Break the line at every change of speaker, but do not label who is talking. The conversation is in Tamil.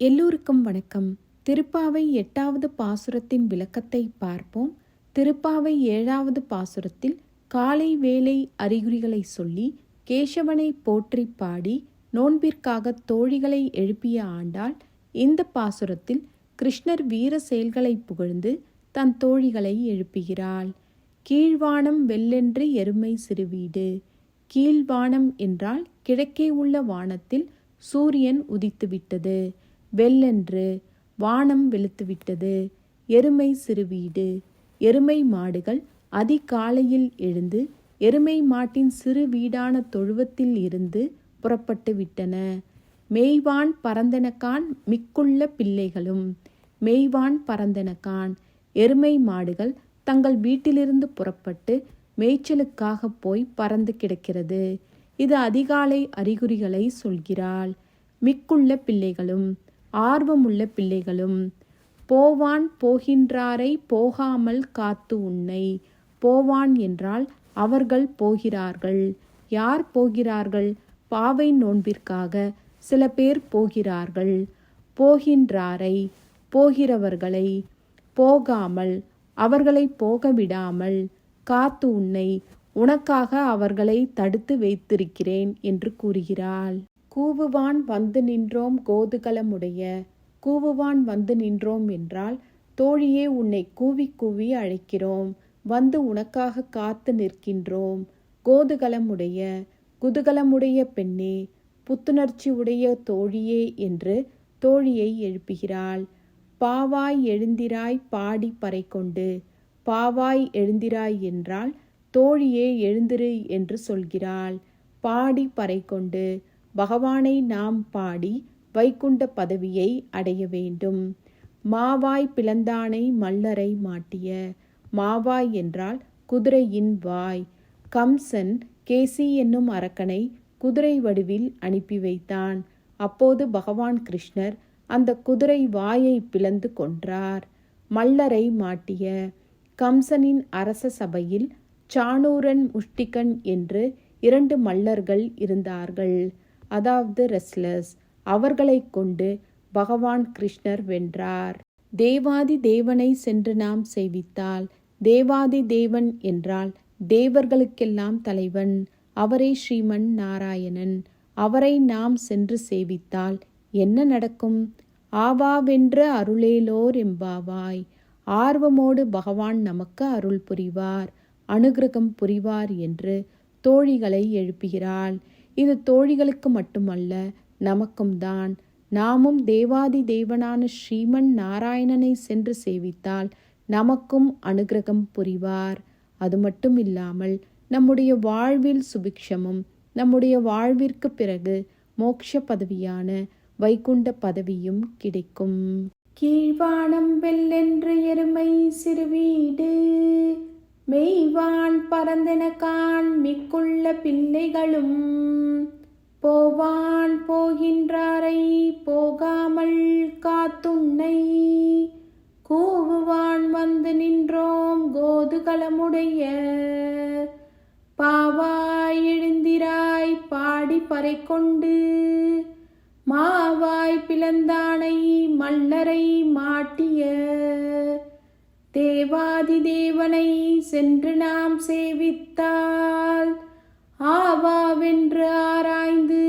எல்லோருக்கும் வணக்கம். திருப்பாவை எட்டாவது பாசுரத்தின் விளக்கத்தை பார்ப்போம். திருப்பாவை ஏழாவது பாசுரத்தில் காலை வேலை அறிகுறிகளை சொல்லி கேசவனை போற்றி பாடி நோன்பிற்காக தோழிகளை எழுப்பிய ஆண்டாள் இந்த பாசுரத்தில் கிருஷ்ணர் வீர செயல்களை புகழ்ந்து தன் தோழிகளை எழுப்புகிறாள். கீழ்வானம் வெள்ளென்று எருமை சிறுவீடு கீழ்வானம் என்றால் கிழக்கே உள்ள வானத்தில் சூரியன் உதித்துவிட்டது. வெள்ளென்று வானம் வெளுத்துவிட்டது. எருமை சிறுவீடு. எருமை மாடுகள் அதிகாலையில் எழுந்து எருமை மாட்டின் சிறு வீடான தொழுவத்தில் இருந்து புறப்பட்டு விட்டன. மெய்வான் பரந்தனக்கான் மிக்குள்ள பிள்ளைகளும். மெய்வான் பரந்தனக்கான் எருமை மாடுகள் தங்கள் வீட்டிலிருந்து புறப்பட்டு மேய்ச்சலுக்காக போய் பறந்து கிடக்கிறது. இது அதிகாலை அறிகுறிகளை சொல்கிறாள். மிக்குள்ள பிள்ளைகளும் ஆர்வமுள்ள பிள்ளைகளும் போவான் போகின்றாரை போகாமல் காத்து உன்னை. போவான் என்றால் அவர்கள் போகிறார்கள். யார் போகிறார்கள்? பாவை நோன்பிற்காக சில பேர் போகிறார்கள். போகின்றாரை போகிறவர்களை. போகாமல் அவர்களை போக விடாமல் காத்து உன்னை. உனக்காக அவர்களை தடுத்து வைத்திருக்கிறேன் என்று கூறுகிறாள். கூவுவான் வந்து நின்றோம் கோதுகலமுடைய. கூவுவான் வந்து நின்றோம் என்றால் தோழியே உன்னை கூவி கூவி அழைக்கிறோம். வந்து உனக்காக காத்து நிற்கின்றோம். கோதுகலமுடைய குதூகலமுடைய பெண்ணே புத்துணர்ச்சி உடைய தோழியே என்று தோழியை எழுப்புகிறாள். பாவாய் எழுந்திராய் பாடி பறை கொண்டு பாவாய் எழுந்திராய் என்றால் தோழியே எழுந்திரு என்று சொல்கிறாள். பாடி பறை கொண்டு பகவானை நாம் பாடி வைகுண்ட பதவியை அடைய வேண்டும். மாவாய் பிளந்தானை மல்லரை மாட்டிய மாவாய் என்றால் குதிரையின் வாய். கம்சன் கேசி என்னும் அரக்கனை குதிரை வடிவில் அனுப்பி வைத்தான். அப்போது பகவான் கிருஷ்ணர் அந்த குதிரை வாயை பிளந்து கொன்றார். மல்லரை மாட்டிய கம்சனின் அரச சபையில் சாணூரன் முஷ்டிகன் என்று இரண்டு மல்லர்கள் இருந்தார்கள். அதாவது ரெஸ்லர்ஸ் அவர்களை கொண்டு பகவான் கிருஷ்ணர் வென்றார். தேவாதி தேவனை சென்று நாம் சேவித்தால் தேவாதி தேவன் என்றால் தேவர்களுக்கெல்லாம் தலைவன். அவரே ஸ்ரீமன் நாராயணன். அவரை நாம் சென்று சேவித்தால் என்ன நடக்கும்? ஆவாவென்று அருளேலோர் எம்பாவாய் ஆர்வமோடு பகவான் நமக்கு அருள் புரிவார் அனுகிரகம் புரிவார் என்று தோழிகளை எழுப்புகிறாள். இது தோழிகளுக்கு மட்டுமல்ல நமக்கும் தான். நாமும் தேவாதி தேவனான ஸ்ரீமன் நாராயணனை சென்று சேவித்தால் நமக்கும் அனுகிரகம் புரிவார். அது மட்டும் இல்லாமல் நம்முடைய வாழ்வில் சுபிக்ஷமும் நம்முடைய வாழ்விற்கு பிறகு மோட்ச பதவியான வைகுண்ட பதவியும் கிடைக்கும். கீழ்வானம் வெல்லென்று எருமை சிறுவீடு மெய்வான் பரந்தனகான் மிக்குள்ள பிள்ளைகளும் போவான் போகின்றாரை போகாமல் காத்துன்னை கூவுவான் வந்து நின்றோம் கோதுகலமுடைய பாவாய் எழுந்திராய் பாடி பறை கொண்டு மாவாய் பிளந்தானை மல்லரை மாட்டிய தேவாதி தேவனை சென்று நாம் சேவித்தால் ஆவாவென்று ஆராய்ந்து